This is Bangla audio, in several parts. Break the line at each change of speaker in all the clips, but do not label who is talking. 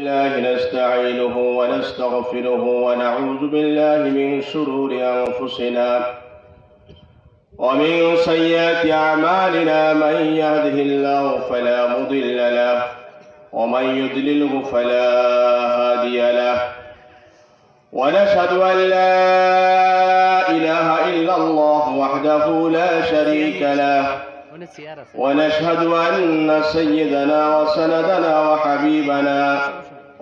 الله نستعينه ونستغفره ونعوذ بالله من شرور أنفسنا ومن سيئات أعمالنا من يهده الله فلا مضل له ومن يضلله فلا هادي له ونشهد أن لا إله إلا الله وحده لا شريك له ونشهد أن سيدنا وسندنا وحبيبنا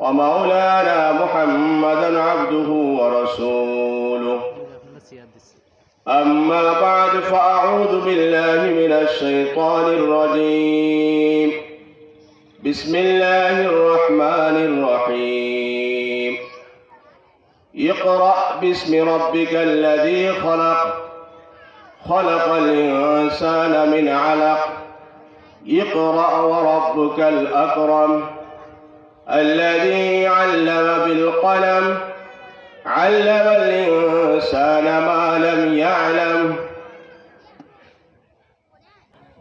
ومولانا محمدا عبده ورسوله. أما بعد فأعوذ بالله من الشيطان الرجيم. بسم الله الرحمن الرحيم. اقرأ باسم ربك الذي خلق. خلق الإنسان من علق. اقرأ وربك الأكرم. الذي علم بالقلم علم الإنسان ما لم يعلم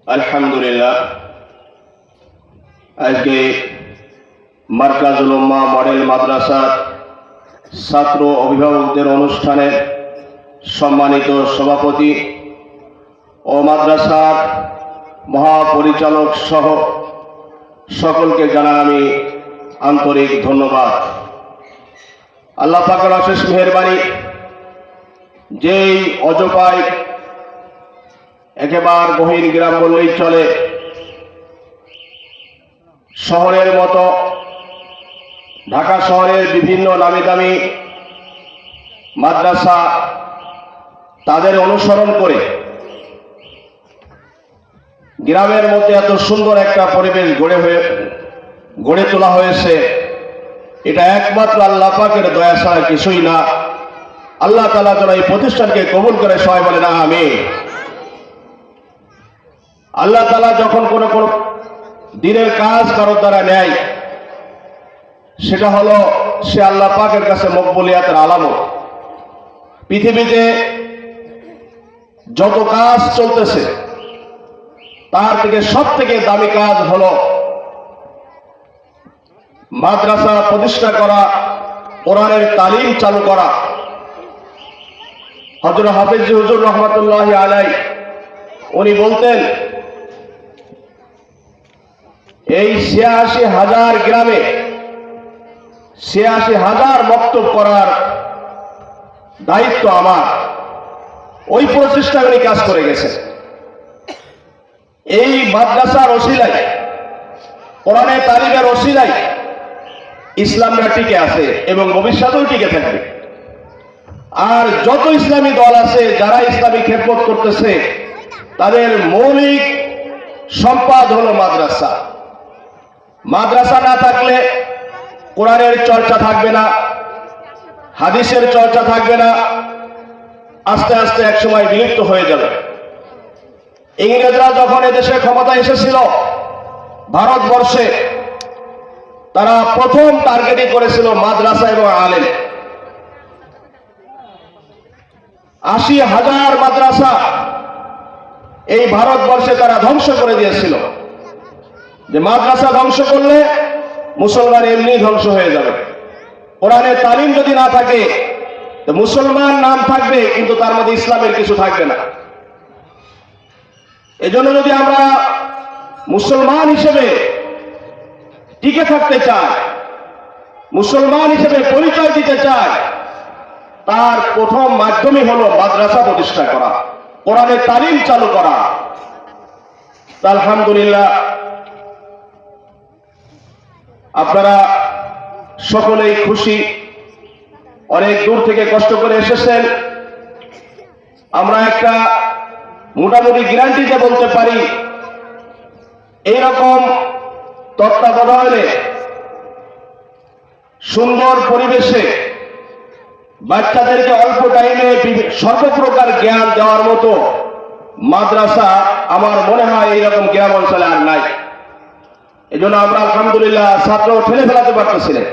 الحمد لله আজকে মার্কাজুল উম্মা মডেল মাদ্রাসার ছাত্র অভিভাবকদের অনুষ্ঠানে সম্মানিত সভাপতি ও মাদ্রাসার মহাপরিচালক সহ সকলকে জানাই আমি আন্তরিক ধন্যবাদ। আল্লাহ পাকের অশেষ মেহরবানি, যেই অজপায় একেবারে গহীন গ্রাম বললেই চলে, শহরের মতো, ঢাকা শহরের বিভিন্ন নামি দামি মাদ্রাসা তাদের অনুসরণ করে, গ্রামের মধ্যে এত সুন্দর একটা পরিবেশ গড়ে হয়ে গড়ে তোলা হয়েছে। এটা একমাত্র আল্লাহ পাকের দয়া ছাড়া কিছুই না। আল্লাহ তালা যেন এই প্রতিষ্ঠানকে কবুল করে সবাই বলে না আমি আল্লাহ তালা যখন কোনো কোনো দিনের কাজ কারোর দ্বারা নেয়, সেটা হলো সে আল্লাহ পাকের কাছে মকবুলিয়াতের আলামত। পৃথিবীতে যত কাজ চলতেছে, তার থেকে সব থেকে দামি কাজ হলো মাদ্রাসা প্রতিষ্ঠা করা, কোরআনের তালিম চালু করা। হজরত হাফিজ হুজুর রহমতুল্লাহ আলাই উনি বলতেন, এই ছিয়াশি হাজার গ্রামে ছিয়াশি হাজার বক্তব্য করার দায়িত্ব আমার। ওই প্রচেষ্টা উনি কাজ করে গেছে। এই মাদ্রাসার অশিলাই কোরআনের তালিমের অশিলাই ইসলামরা টিকে আছে এবং ভবিষ্যতেও টিকে থাকবে। আর যত ইসলামী দল আছে, যারা ইসলামী খেদমত করতেছে, তাদের মৌলিক সম্পাদ হলো মাদ্রাসা। মাদ্রাসা না থাকলে কোরআনের চর্চা থাকবে না, হাদিসের চর্চা থাকবে না, আস্তে আস্তে একসময় বিলুপ্ত হয়ে যাবে। ইংরেজরা যখন এদেশে ক্ষমতা এসেছিল, ভারতবর্ষে তারা প্রথম টার্গেটিং করেছিল মাদ্রাসা এবং আলেম। আশি হাজার মাদ্রাসা এই ভারতবর্ষে তারা ধ্বংস করে দিয়েছিল। যে মাদ্রাসা ধ্বংস করলে মুসলমান এমনি ধ্বংস হয়ে যাবে। কোরআনের তালিম যদি না থাকে মুসলমান নাম থাকবে, কিন্তু তার মধ্যে ইসলামের কিছু থাকবে না। এজন্য যদি আমরা মুসলমান হিসেবে টিকে থাকতে চাই মুসলমান হিসেবে পরিচয় দিতে চাই তার প্রথম মাধ্যমই হলো মাদ্রাসা প্রতিষ্ঠা করা, কোরআনের তালিম চালু করা। আলহামদুলিল্লাহ, আপনারা সকলেই খুশি, অনেক দূর থেকে কষ্ট করে এসেছেন। আমরা একটা মোটামুটি গ্যারান্টিতে বলতে পারি, এইরকম তত্ত্বাবধানে সুন্দর পরিবেশে বাচ্চাদেরকে অল্প টাইমে সর্বপ্রকার জ্ঞান দেওয়ার মতো মাদ্রাসা আমার মনে হয় এইরকম গ্রাম অঞ্চলে আর নাই। এই জন্য আমরা আলহামদুলিল্লাহ ছাত্র ঠেলে ফেলাতে পারতেছি না।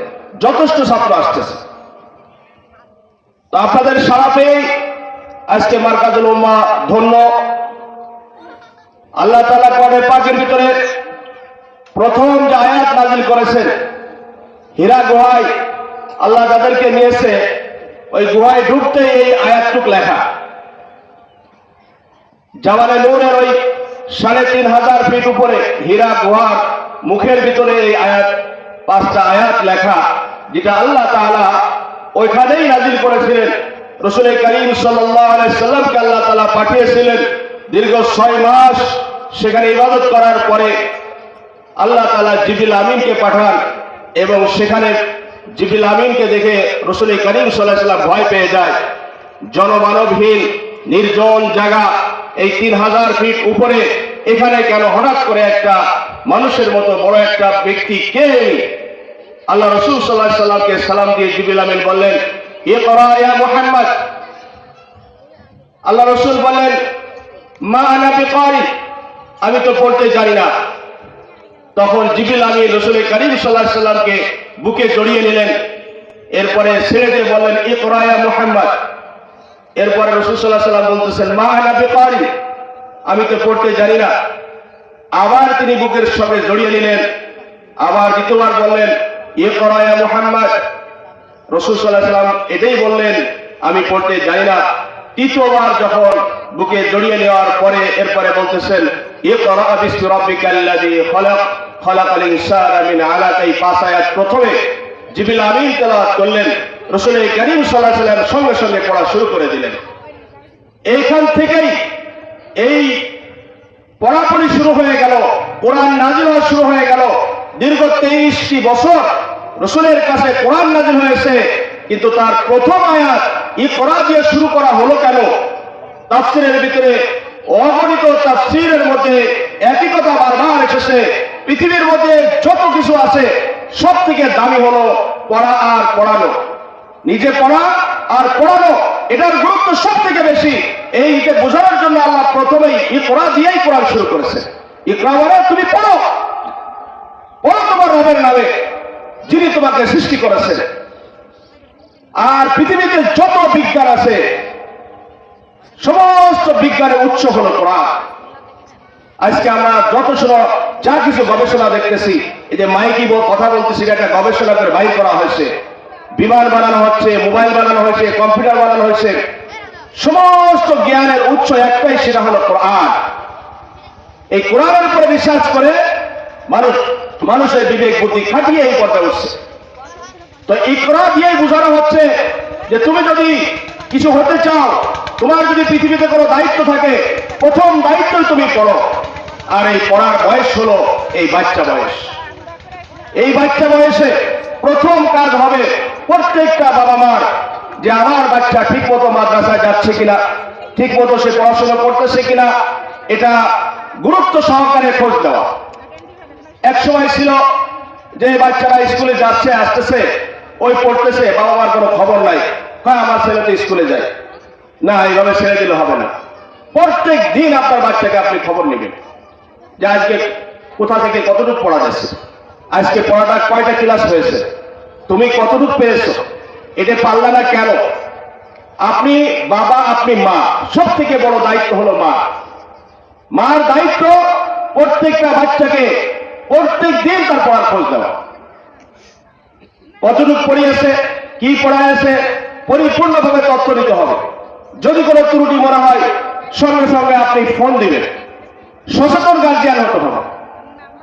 যথেষ্ট ছাত্র আসতেছে। তো আপনাদের সারা পেয়ে আজকে মার্কাজুল উম্মা ধন্য। আল্লাহ তালা করে পাকের ভিতরে প্রথম যে আয়াত নাজিল করেছেন, হীরা গুহায় আল্লাহ যাদেরকে নিয়েছে, ওই গুহায় ঢুকতে এই আয়াতটুক লেখা। জামানে নূরের ওই সাড়ে তিন হাজার ফিট উপরে হীরা গুহার মুখের ভিতরে এই আয়াত, পাঁচটা আয়াত লেখা, যেটা আল্লাহ তাআলা ওইখানেই নাজিল করেছিলেন। রসুল করিম সাল্লামকে আল্লাহ তালা পাঠিয়েছিলেন দীর্ঘ ছয় মাস সেখানে ইবাদত করার পরে। আল্লাহ তাআলা জিবিল আমিনকে পাঠান এবং সেখানে জিবিল আমিনকে দেখে রসুল করিম সাল্লাহ ভয় পেয়ে যায়। জনমানবহীন, নির্জন জায়গা, এই তিন হাজার ফিট উপরে এখানে কেন হঠাৎ করে একটা মানুষের মতো বড় একটা ব্যক্তি কে? আল্লাহ রসুল সাল্লাহ সাল্লামকে সালাম দিয়ে জিবিল আমিন বললেন এ করা ইয়া মোহাম্মদ। আল্লাহ রসুল বললেন, মা আনা বিকারি আমি তো পড়তে জানি না। তখন জিবিল আমি রসুল করিম সাল্লাহ সাল্লামকে বুকে জড়িয়ে নিলেন। এরপরে ছেড়ে দিয়ে বললেন এ করায়া মোহাম্মদ। এরপরে রসুল সাল্লাহ সাল্লাম বলতেছেন, মা আনা বেকারি। আমি তো পড়তে জানি না। আবার তিনি বুকের সঙ্গে জড়িয়ে নিলেন। আবার দ্বিতীয়বার বললেন এ করায়া মোহাম্মদ। রসুল সাল্লাহ সাল্লাম এটাই বললেন, আমি পড়তে জানি না। তৃতীয়বার যখন বুকে জড়িয়ে নেওয়ার পরে এরপরে বলতেছেন প্রথমে জিবিল আমিন তেলাওয়াত করলেন, রসুল করিম সাল্লাহ সাল্লাম সঙ্গে সঙ্গে পড়া শুরু করে দিলেন। এইখান থেকেই এই পড়াপড়ি শুরু হয়ে গেল, কোরআন নাজিল হওয়া শুরু হয়ে গেল। দীর্ঘ তেইশটি বছর রসুলের কাছে কোরআন নাজিল হয়েছে, কিন্তু তার প্রথম আয়াত ই করা দিয়ে শুরু করা হলো কেন? তাফসিরের ভিতরে অগণিত তাফসিরের মধ্যে একই কথা বারবার এসেছে। পৃথিবীর মধ্যে যত কিছু আছে সব থেকে দামি হলো পড়া আর পড়ানো। নিজে পড়া আর পড়ানো, এটার গুরুত্ব সব থেকে বেশি এইকে বোঝানোর জন্য আল্লাহ প্রথমেই ইকরা দিয়েই কোরআন শুরু করেছে। ইকরা মানে তুমি পড়ো। পড়ো তোমার রবের নামে, যিনি তোমাকে সৃষ্টি করেছেন। আর পৃথিবীতে যত বিজ্ঞান আছে সমস্ত বিজ্ঞানের উৎস হলো কোরআন। আজকে আমরা যত যা কিছু গবেষণা দেখতেছি, এই যে মাইকি কথা বলতেছি একটা গবেষণা করে বাইর করা হয়েছে। বিমান বানানো হচ্ছে, মোবাইল বানানো হয়েছে, কম্পিউটার বানানো হয়েছে। সমস্ত জ্ঞানের উৎস একটাই, সেটা হলো কোরআন। এই কোরআনের উপরে বিশ্বাস করে মানুষ, মানুষের বিবেক বুদ্ধি খাটিয়ে এই পথে উঠছে। তো ইকরা দিয়েই বোঝানো হচ্ছে যে তুমি যদি কিছু হতে চাও, তোমার যদি পৃথিবীতে কোনো দায়িত্ব থাকে, প্রথম দায়িত্ব তুমি পড়ো। আর এই পড়ার বয়স হলো এই বাচ্চা বয়স। এই বাচ্চা বয়সে প্রথম কাজ হবে প্রত্যেকটা বাবা মার যে আমার বাচ্চা ঠিক মতো মাদ্রাসায় যাচ্ছে কিনা ঠিক মতো সে পড়াশোনা করতেছে কিনা, এটা গুরুত্ব সহকারে খোঁজ দেওয়া এক সময় ছিল যে বাচ্চারা স্কুলে যাচ্ছে, আসতেছে, ওই পড়তেছে, বাবা মার কোনো খবর নাই। হ্যাঁ আমার ছেলে তো স্কুলে যায়। না, এইভাবে ছেড়ে দিলে হবে না। প্রত্যেক দিন আপনার বাচ্চাকে আপনি খবর নেবেন যে আজকে কোথা থেকে কতটুকু পড়া যাচ্ছে। আজকে পড়াটা কয়টা ক্লাস হয়েছে? তুমি কতটুকু পেয়েছ? এটা পারলা না কেন? আপনি বাবা, আপনি মা সব থেকে বড় দায়িত্ব হলো মা। মার দায়িত্ব প্রত্যেকটা বাচ্চাকে প্রত্যেক দিন তার পড়ার খোঁজ দেওয়া কতটুকু পড়িয়েছে, কি পড়াইছে পরিপূর্ণভাবে তথ্য দিতে হবে। যদি কোনো ত্রুটি মনে হয়, সঙ্গে সঙ্গে আপনি ফোন দিবেন। সচেতন গার্জিয়ান হতে হবে।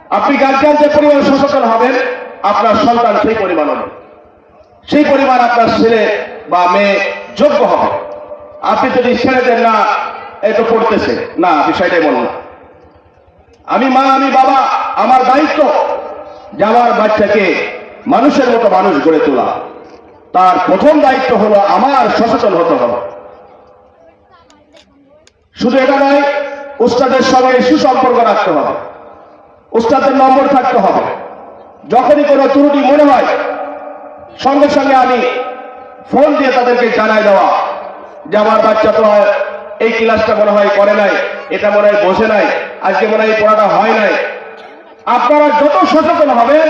আপনি গার্জিয়ান যে পরিমাণ সচেতন হবেন, আপনার সন্তান সেই পরিমাণ হবে। সেই পরিমাণ আপনার ছেলে বা মেয়ে যোগ্য হবে। আপনি যদি ছেড়ে দেন না এ তো পড়তেছে না বিষয়টাই বলুন। আমি মা, আমি বাবা, আমার দায়িত্ব যে আমার বাচ্চাকে মানুষের মতো মানুষ গড়ে তোলা। তার প্রথম দায়িত্ব হলো আমার সচেতন হতে হবে। শুধু এটা নয়, উস্তাদের সঙ্গে সুসম্পর্ক রাখতে হবে। উস্তাদের নম্বর থাকতে হবে। যখনই কোনো ত্রুটি মনে হয়, সঙ্গে সঙ্গে আমি ফোন দিয়ে তাদেরকে জানাই দেওয়া যে আমার বাচ্চা তো এই ক্লাসটা মনে হয় করে নাই, এটা মনে হয় বসে নাই, আজকে মনে হয় পড়াটা হয় নাই। আপনারা যত সচেতন হবেন,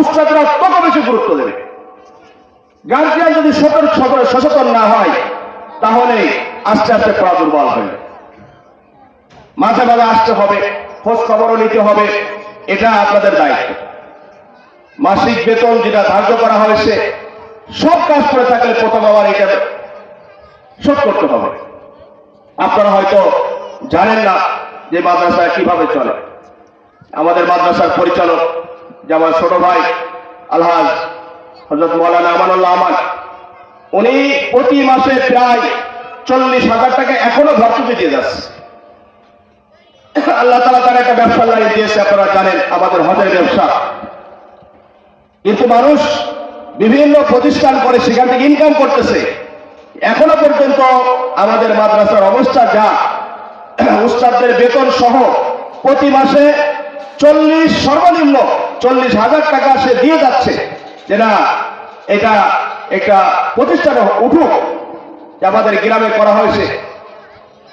উস্তাদরা তত বেশি গুরুত্ব দেবে। গার্জিয়ান যদি সতর্ক সচেতন না হয়, তাহলে আস্তে আস্তে পড়া দুর্বল যাবে। মাঝে মাঝে আসতে হবে, খোঁজ খবরও নিতে হবে, এটা আপনাদের দায়িত্ব। মাসিক বেতন যেটা ধার্য করা হয়েছে সব কাজ করে থাকলে প্রথম আবার এটা শোধ করতে হবে। আপনারা হয়তো জানেন না যে মাদ্রাসা কীভাবে চলে। আমাদের মাদ্রাসার পরিচালক যে আমার ছোট ভাই আলহাজ হজরত মৌলানা আমানুল্লাহ আমান উনি প্রতি মাসে প্রায় চল্লিশ হাজার টাকা এখনও ভর্তুকি দিয়ে যাচ্ছে। আল্লাহ তালা তার একটা ব্যবসার লাইন দিয়েছে, আপনারা জানেন, আমাদের হজের ব্যবসা। কিন্তু মানুষ বিভিন্ন প্রতিষ্ঠান করে সেখান থেকে ইনকাম করতেছে। এখনও পর্যন্ত আমাদের মাদ্রাসার অবস্থা যা, উস্তাদদের বেতন সহ প্রতি মাসে চল্লিশ সর্বনিম্ন চল্লিশ হাজার টাকা সে দিয়ে যাচ্ছে। যে না এটা একটা প্রতিষ্ঠান উঠুক আমাদের গ্রামে করা হয়েছে।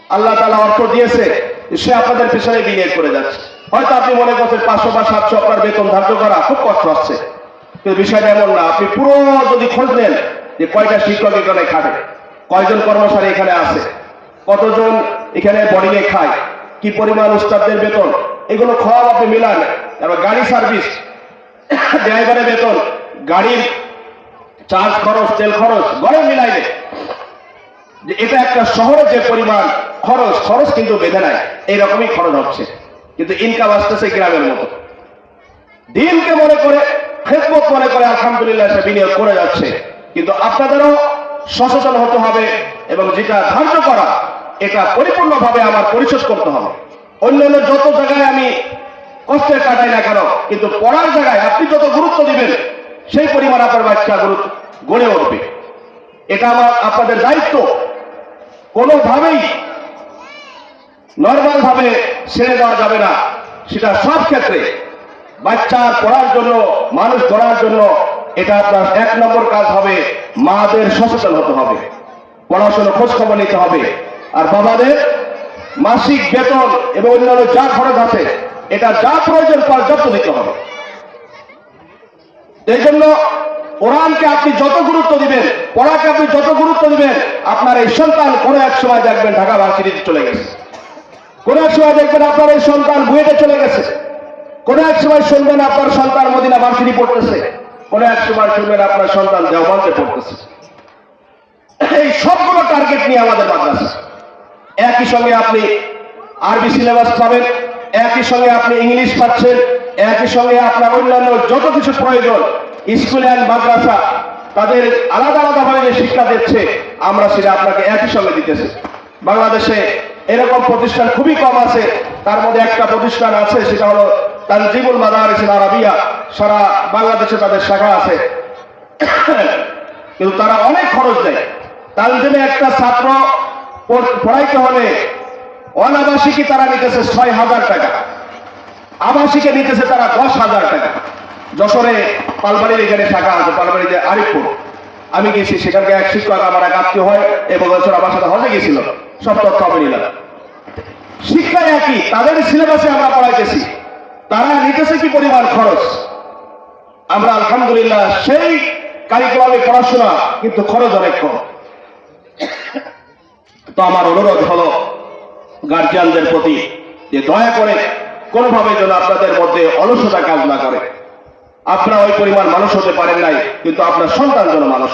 আল্লাহ তালা অর্থ দিয়েছে সে আপনাদের পেছনে বিনিয়োগ করে যাচ্ছে। হয়তো আপনি মনে করছেন পাঁচশো বা সাতশো আপনার বেতন ধার্য করা খুব কষ্ট হচ্ছে। কিন্তু বিষয়টা এমন না, আপনি পুরো যদি খোঁজ নেন যে কয়টা শিক্ষক এখানে খাটে, কয়জন কর্মচারী এখানে আছে, কতজন এখানে বোর্ডিং এ খায়, কি পরিমাণ উস্তাদদের বেতন, এগুলো খাওয়া আপনি মিলান। তারপর গাড়ি সার্ভিস ড্রাইভারের বেতন গাড়ির চার্জ খরচ, তেল খরচ গড়ে মিলাইলে যে এটা একটা শহরে যে পরিমাণ খরচ খরচ কিন্তু বেঁধে নাই এইরকমই খরচ হচ্ছে। কিন্তু ইনকাম আসতেছে গ্রামের মতো। দিনকে মনে করে, খেদমত মনে করে আলহামদুলিল্লাহ সে বিনিয়োগ করে যাচ্ছে। কিন্তু আপনাদেরও সচেতন হতে হবে এবং যেটা ধার্য করা, এটা পরিপূর্ণভাবে আমার পরিশোধ করতে হবে। অন্যান্য যত জায়গায় আমি কষ্টের কাটাই না কেন, কিন্তু পড়ার জায়গায় আপনি যত গুরুত্ব দিবেন সেই পরিমাণ আপনার বাচ্চা গড়ে উঠবে। এটা আমার আপনাদের দায়িত্ব। কোনোভাবেই নর্মাল ভাবে ছেড়ে দেওয়া যাবে না। সেটা সব ক্ষেত্রে। বাচ্চার পড়ার জন্য, মানুষ ধরার জন্য এটা আপনার এক নম্বর কাজ হবে। মাদের সচেতন হতে হবে। পড়াশোনা খোঁজ খবর নিতে হবে। আর বাবাদের মাসিক বেতন এবং অন্যান্য যা খরচ আছে, এটা যা প্রয়োজন পর্যাপ্ত দিতে হবে। এই জন্য কোরআনকে আপনি যত গুরুত্ব দিবেন, পড়াকে আপনি যত গুরুত্ব দিবেন, আপনার এই সন্তান কোনো এক সময় দেখবেন ঢাকা ভার্সিটিতে চলে গেছে। কোন এক সময় দেখবেন আপনার এই সন্তান বুয়েটে চলে গেছে। কোন এক সময় শুনবেন আপনার সন্তান মদিনা ভার্সিটি পড়তেছে। কোন এক সময় শুনবেন আপনার সন্তান দেওবন্দে পড়তেছে। এই সবগুলো টার্গেট নিয়ে আমাদের মাদ্রাসা একই সঙ্গে আপনি আরবি সিলেবাস পাবেন, একই সঙ্গে আপনি ইংলিশ পাচ্ছেন একই সঙ্গে আপনার অন্যান্য যত কিছু প্রয়োজন, স্কুল অ্যান্ড মাদ্রাসা তাদের আলাদা আলাদা ভাবে যে শিক্ষা দিচ্ছে, আমরা সেটা আপনাকে একই সঙ্গে দিতেছি। বাংলাদেশে এরকম প্রতিষ্ঠান খুবই কম আছে, তার মধ্যে একটা প্রতিষ্ঠান আছে, সেটা হলো তানজিবুল মাদারিস আরাবিয়া। সারা বাংলাদেশে তাদের শাখা আছে। কিন্তু তারা অনেক খরচ দেয়। তানজিমে একটা ছাত্র পড়- পড়াইতে হলে অনাবাসিকই তারা নিতেছে ছয় হাজার টাকা। আবাসিকে নিতেছে তারা দশ হাজার টাকা। যশোরে পালবাড়ির এখানে শাখা আছে পালবাড়িতে আরিফপুর। আমি গেছি সেখানকে এক শিক্ষক আমার এক আত্মীয় হয় এবং বছর আমার সাথে হজে গেছিল। সব তথ্য আমি নিলাম। শিক্ষা একই, তাদের সিলেবাসে আমরা পড়াইতেছি। তারা নিতেছে কি পরিমাণ খরচ? আমরা আলহামদুলিল্লাহ সেই কারিকুলামে পড়াশোনা, কিন্তু খরচ অনেক কম। তো আমার অনুরোধ হলো গার্জিয়ানদের প্রতি যে দয়া করে কোনোভাবে যেন আপনাদের মধ্যে অলসতা কাজ না করে। আপনারা ওই পরিমাণ মানুষ হতে পারেন নাই, কিন্তু আপনার সন্তান যেন মানুষ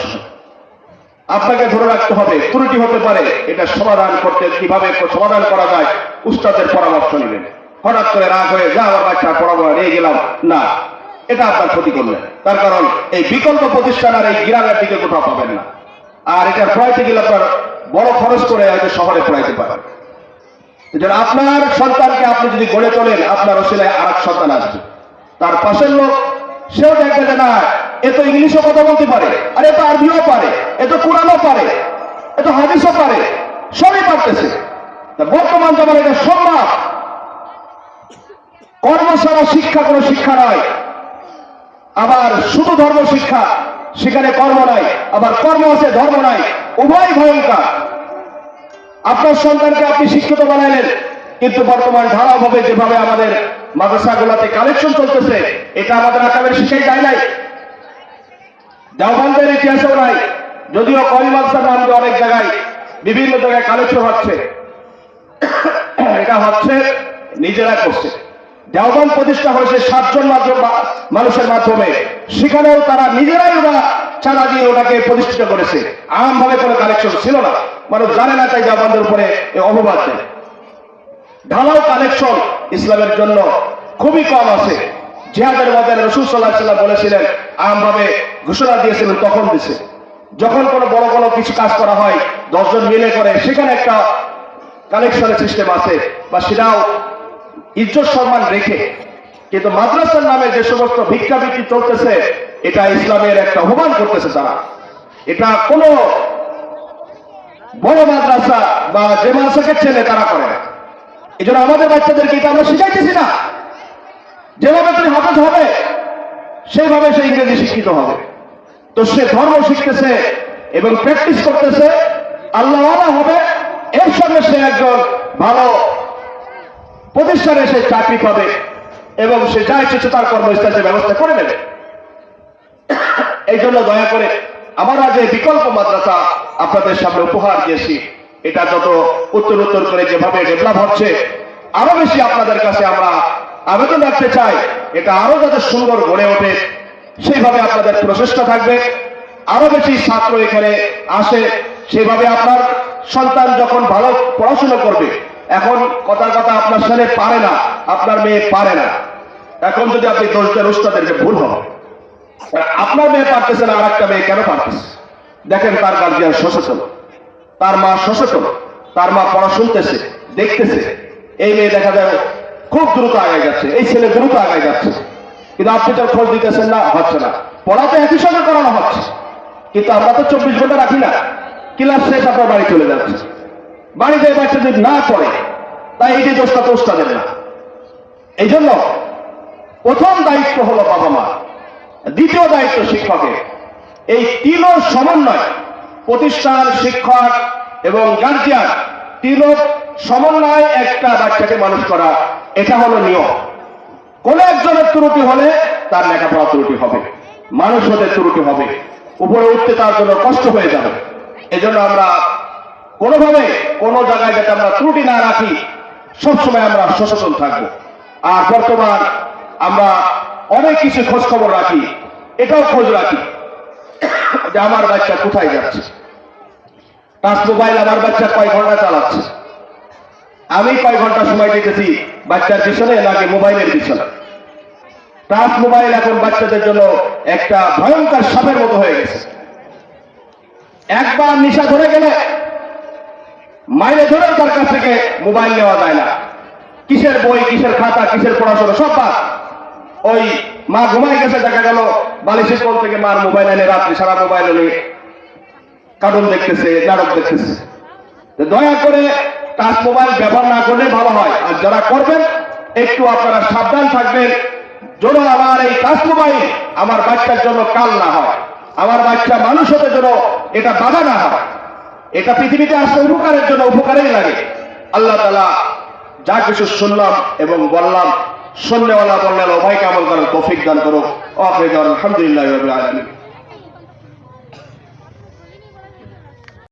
আপনাকে ধরে রাখতে হবে, ত্রুটি হতে পারে, এটা সমাধান করতে কীভাবে সমাধান করা যায়, উস্তাদের পরামর্শ নেবেন। হঠাৎ করে রাগ হয়ে, যা আমার বাচ্চা পড়াবো, নিয়ে গেলাম। না, এটা আপনার ক্ষতি করলেন তার কারণ, এই বিকল্প প্রতিষ্ঠান আর এই গ্রামের দিকে কোথাও পাবেন না। আর এটা পড়াইতে গেলে আপনার বড় খরচ করে হয়তো শহরে পড়াইতে পারেন। আপনার সন্তানকে আপনি যদি গড়ে তোলেন, আপনার ওসিলায় আর এক সন্তান আসবে। তার পাশের লোক, সেও দেখবে যে না, এ তো ইংলিশও কথা বলতে পারে, আর এ তো আরবিও পারে, এ তো কোরআনও পারে, এ তো হাদিসও পারে, সবই পারতেছে। বর্তমান যেমন এটা সম্ভব? কর্মশালা শিক্ষা কোনো শিক্ষা নয়। আবার শুধু ধর্ম শিক্ষা সেখানে কর্ম নাই, আবার কর্ম আছে, ধর্ম নাই, উভয় ভয়ঙ্কর। আপনার সন্তানকে আপনি শিক্ষিত বানাইলেন, কিন্তু বর্তমান ধারাভাবে যেভাবে আমাদের মাদ্রাসাগুলোতে কালেকশন চলতেছে, এটা আমাদের আকামের শিখাই যায় নাই। দেওবন্দের ইতিহাসেও নাই, যদিও কমি মাদ্রাসার নাম দিয়ে অনেক জায়গায় বিভিন্ন জায়গায় কালেকশন হচ্ছে। এটা হচ্ছে নিজেরা করছে। দেওবন্দ প্রতিষ্ঠা হয়েছে সাতজন মাত্র মা- মানুষের মাধ্যমে। সেখানেও তারা নিজেরাই ওরা চাঁদা দিয়ে ওটাকে প্রতিষ্ঠিত করেছে। আমভাবে কোনো কালেকশন ছিল না। মানুষ জানে না তাই দেওবন্দের উপরে অপবাদ ঢালাও কালেকশন ইসলামের জন্য খুবই কম আছে। জিহাদের মধ্যে রসুল সাল্লাহ সাল্লাম বলেছিলেন আমভাবে ঘোষণা দিয়েছিলেন, তখন দিছে। যখন কোনো বড় কোনো কিছু কাজ করা হয়, দশজন মিলে করে, সেখানে একটা কালেকশনের সিস্টেম আছে, বা সেটাও ইজ্জত সম্মান রেখে। কিন্তু মাদ্রাসার নামে যে সমস্ত ভিক্ষাবৃত্তি চলতেছে, এটা ইসলামের একটা অপমান করতেছে তারা। এটা কোনো বড় মাদ্রাসা বা যে মাদ্রাসাকে ছেলে তারা করে। এই জন্য আমাদের বাচ্চাদেরকে এটা আমরা শিখাইতেছি না। যেভাবে তুমি হাফেজ হবে, সেইভাবে সে ইংরেজি শিক্ষিত হবে। তো সে ধর্ম শিখতেছে এবং প্র্যাকটিস করতেছে আল্লাহ হবে, এর সঙ্গে সে একজন ভালো প্রতিষ্ঠানে সে চাকরি পাবে এবং সে যা ইচ্ছে তার কর্মস্থানে সে ব্যবস্থা করে নেবে। এই জন্য দয়া করে আমরা যে বিকল্প মাদ্রাসা আপনাদের সামনে উপহার দিয়েছি। এটা যত উত্তর উত্তর করে যেভাবে ডেভেলপ হচ্ছে, আরও বেশি আপনাদের কাছে আমরা আবেদন রাখতে চাই। এটা আরও যাতে সুন্দর গড়ে ওঠে, সেইভাবে আপনাদের প্রচেষ্টা থাকবে। আরও বেশি ছাত্র এখানে আসে সেভাবে আপনার সন্তান যখন ভালো পড়াশোনা করবে, এখন কথার কথা আপনার ছেলে পারে না, আপনার মেয়ে পারে না। এখন যদি আপনি দোষ দেন উস্তাদেরকে ভুল হবে আপনার মেয়ে পারতেছে না আর একটা মেয়ে কেন পারতেছে? দেখেন, তার গার্জিয়ান সচেতন। তার মা সচেতন। তার মা পড়া শুনতেছে, দেখতেছে। এই মেয়ে দেখা যায় খুব দ্রুত আগে যাচ্ছে। এই ছেলে দ্রুত আগে যাচ্ছে। কিন্তু আপনি তো খোঁজ দিতেছেন না, হচ্ছে না। পড়া তো একই সঙ্গে করানো হচ্ছে। কিন্তু আমরা তো চব্বিশ ঘণ্টা রাখি না। ক্লাস শেষ, আপনার বাড়ি চলে যাচ্ছে। বাড়িতে বাচ্চা যদি না পড়ে, তাই এই যে দোষটা তো ওস্তাদের না। এই জন্য প্রথম দায়িত্ব হলো বাবা মা দ্বিতীয় দায়িত্ব শিক্ষকের। এই তিনও সমন্বয় প্রতিষ্ঠান শিক্ষক এবং গার্জিয়ান তিনও সমন্বয় একটা বাচ্চাকে মানুষ করা, এটা হলো নিয়ম। কোন একজনের ত্রুটি হলে তার লেখাপড়া ত্রুটি হবে, মানুষ হতে ত্রুটি হবে, উপরে উঠতে তার জন্য কষ্ট হয়ে যাবে। এজন্য আমরা কোনোভাবে কোনো জায়গায় যাতে আমরা ত্রুটি না রাখি, সবসময় আমরা সচেতন থাকব। আর বর্তমান আমরা অনেক কিছু খোঁজ খবর রাখি, এটাও খোঁজ রাখি। যে আমার বাচ্চা কোথায় যাচ্ছে? টাচ মোবাইল আমার বাচ্চা কয় ঘণ্টা চালাচ্ছে? আমি কয় ঘণ্টা সময় দিতেছি বাচ্চার পিছনে নাকি মোবাইলের পিছনে? টাচ মোবাইল এখন বাচ্চাদের জন্য একটা ভয়ঙ্কর সাপের মতো হয়ে গেছে। একবার নিশা ধরে গেলে মাইনে ধরেও তার কাছ থেকে মোবাইল নেওয়া যায় না। কিসের বই, কিসের খাতা, কিসের পড়াশোনা, সব বাদ। ওই মা ঘুমাই গেছে, দেখা গেল বালিশের কোল থেকে মার মোবাইল এনে রাত্রি সারা মোবাইল এনে কার্টুন দেখতেছে, নাটক দেখতেছে। দয়া করে টাচ মোবাইল ব্যবহার না করলে ভালো হয়। আর যারা করবেন, একটু আপনারা সাবধান থাকবেন যেন আমার এই টাচ মোবাইল আমার বাচ্চার জন্য কাল না হয়। আমার বাচ্চা মানুষ হতে যেন এটা বাধা না হয়। এটা পৃথিবীতে আসলে উপকারের জন্য উপকারেই লাগে। আল্লাহ তালা যা কিছু শুনলাম এবং বললাম শুনলেওয়ালা বললেন উভয়কে আমল করেন তৌফিক দান করো। আলহামদুলিল্লাহ রবিল আলমী